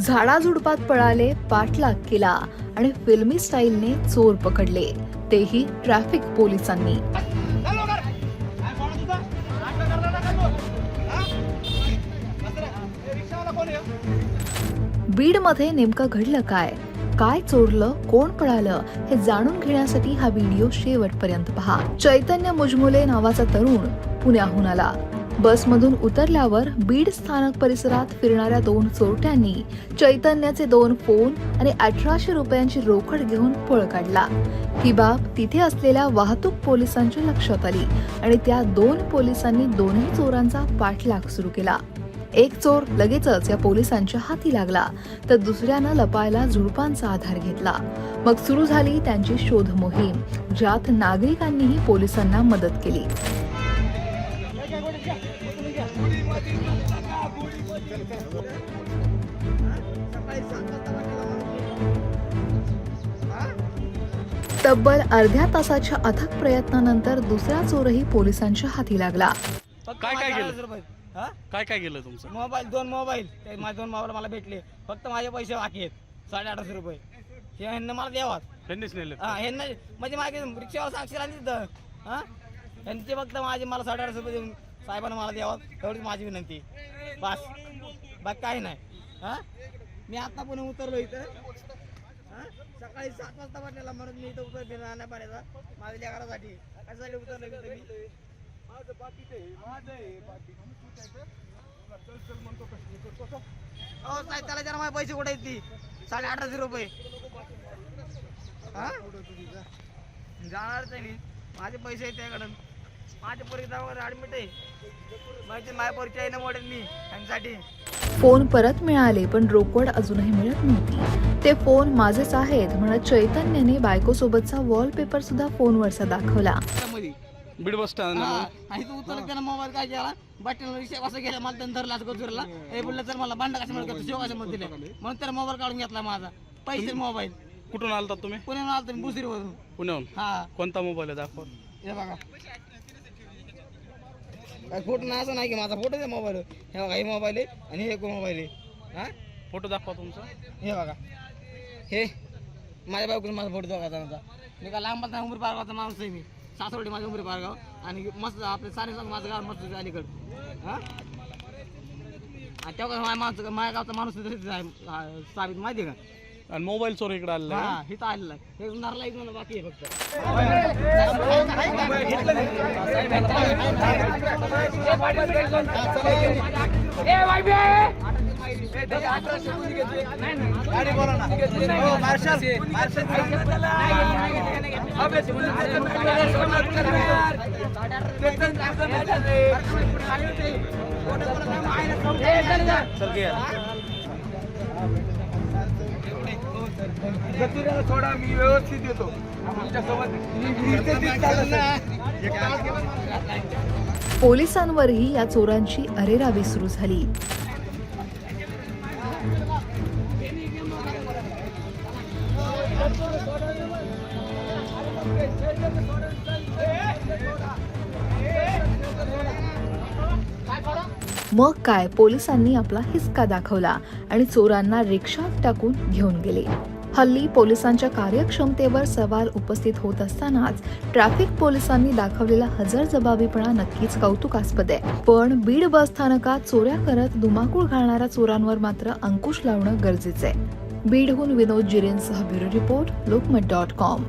झाडाझुडपात पळाले पाठलाग केला आणि फिल्मी स्टाईलने चोर पकडले. तेही ट्रॅफिक पोलिसांनी. बीडमध्ये नेमकं घडलं काय? काय चोरलं कोण पळालं हे जाणून घेण्यासाठी हा व्हिडिओ शेवटपर्यंत पहा. चैतन्य मुजमुले नावाचा तरुण पुण्याहून आला. बसमधून उतरल्यावर बीड स्थानक परिसरात फिरणाऱ्या दोन चोरट्यांनी चैतन्याचे दोन फोन आणि अठराशे रुपयांची रोकड घेऊन पळ काढला. ही बाब तिथे असलेल्या वाहतूक पोलिसांच्या लक्षात आली आणि त्या दोन पोलिसांनी दोन्ही चोरांचा पाठलाग सुरू केला. एक चोर लगेचच या पोलिसांच्या हाती लागला तर दुसऱ्यानं लपायला झुडपांचा आधार घेतला. मग सुरू झाली त्यांची शोध मोहीम ज्यात नागरिकांनीही पोलिसांना मदत केली. तब्बल अर्ध्या तासाच्या अथक प्रयत्नानंतर दुसरा चोरही पोलिसांच्या हाती लागला. काय काय केलं? हा? काय काय केलं तुमचं? मोबाईल दोन मोबाईल. ते माझे दोन मोबाईल मला भेटले. फक्त माझे पैसे बाकी आहेत. साडे आठशे रुपये. हे ह्यांना मला द्यावात. त्यांनीच नेले हा ह्यांना म्हणजे माझे रिक्षावर साक्षी आली तिथं हा? त्यांचे फक्त माझे मला साडे आठशे रुपये देऊन साहेबांना मला द्यावात. एवढीच माझी विनंती. बस. बाकी काही नाही. हा? मी आता पुणे उतरलो इथं. हा? सकाळी सात वाजता वाटलेला म्हणून मी इथं उतर नाही पाण्याचा माझ्या लेकरासाठी. कशासाठी उतरलो इथं मी? हो साहेब त्याला जरा माझे पैसे कुठे आहेत ती? साडे अठराशे रुपये. हा? जाणारच आहे मी. माझे पैसे आहेत त्याकडं माझ्या पोरी दवाखान्यात ऍडमिट आहे. माझी माझ्या पोरीची आहे ना मोडेल मी त्यांच्यासाठी. फोन परत मिळाले पण रोकड अजूनही मिळत नव्हती. ते फोन माझेच आहेत म्हणत चैतन्याने बायकोसोबतचा वॉलपेपर सुद्धा फोनवरचा दाखवला. मध्ये बीड बस स्टँड आणि तू उतरलं त्यानं मोबाईल काय केला? बाटलीला रिक्षा कसं गेला मला त्यानं धरला गजूरला हे बोललं तर मला भांडा कशा करतो शिव कशा दिले? म्हणून त्याला मोबाईल काढून घेतला माझा. पैसे मोबाईल. कुठून आलतात तुम्ही? पुण्याहून आलो तुम्ही बुसरीवरून. पुण्याहून? हा. कोणता मोबाईल आहे? दाखवा. हे बघा. काय फोटो नाही असं नाही की माझा फोटो आहे मोबाईल हे बघा हे मोबाईल आहे आणि हे मोबाईल आहे? हा? फोटो दाखवा तुमचा. हे बघा. हे. माझ्या बायकोचा माझा फोटो त्यांचा मी का लांब नाही उमरी पारगावचा माणूस आहे मी. सासवडी माझ्या उमरी पारगाव आणि मस्त आपले सारे सांग माझं गाव मस्त अलीकड. हा? तेव्हा माझ्या माणसं माझ्या गावचा माणूस आहे साबित माहिती आहे का? आणि मोबाईल चोर इकडे आलेला हा इथं आलेला हे नरला एक मला बाकी आहे फक्त. थोडा मी व्यवस्थित येतो पोलिसांवरही या चोरांची अरेरावी सुरू झाली. मग काय पोलिसांनी आपला हिसका दाखवला आणि चोरांना रिक्षात टाकून घेऊन गेले. हल्ली पोलिसांच्या कार्यक्षमतेवर सवाल उपस्थित होत असतानाच ट्रॅफिक पोलिसांनी दाखवलेला हजरजबाबीपणा नक्कीच कौतुकास्पद आहे. पण बीड बस स्थानकात चोऱ्या करत धुमाकूळ घालणाऱ्या चोरांवर मात्र अंकुश लावणं गरजेचं आहे. बीडहून Vinod जिरेंसह bureau report Lokmat dot com.